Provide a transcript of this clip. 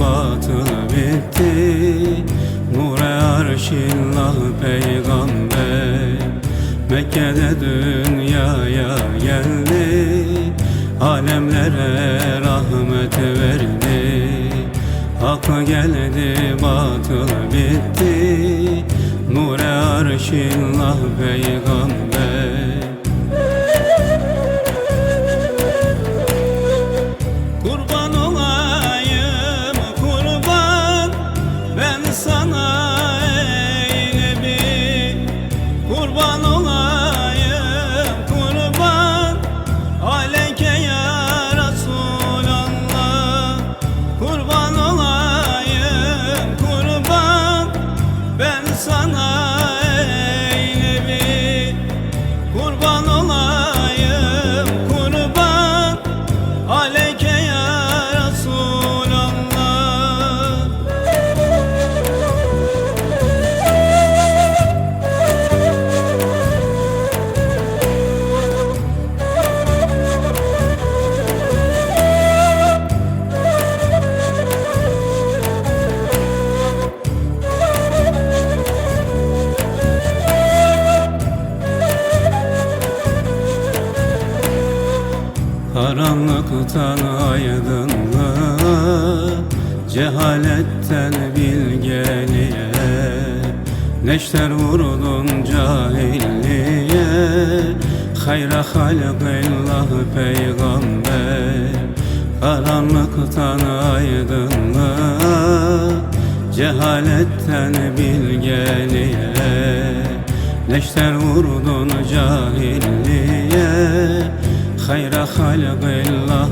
batıl bitti. Nure arşillah peygamber. Mekke'de dünyaya geldi. Alemlere rahmet verdi. Hakka geldi batıl bitti. Nure arşillah peygamber urbano Karanlıktan aydınlığa Cehaletten bilgeliğe Neşter vurdun cahilliğe Hayra halkillah peygamber. Karanlıktan aydınlığa Cehaletten bilgeliğe Neşter vurdun cahilliğe Hayra halkillah peygamber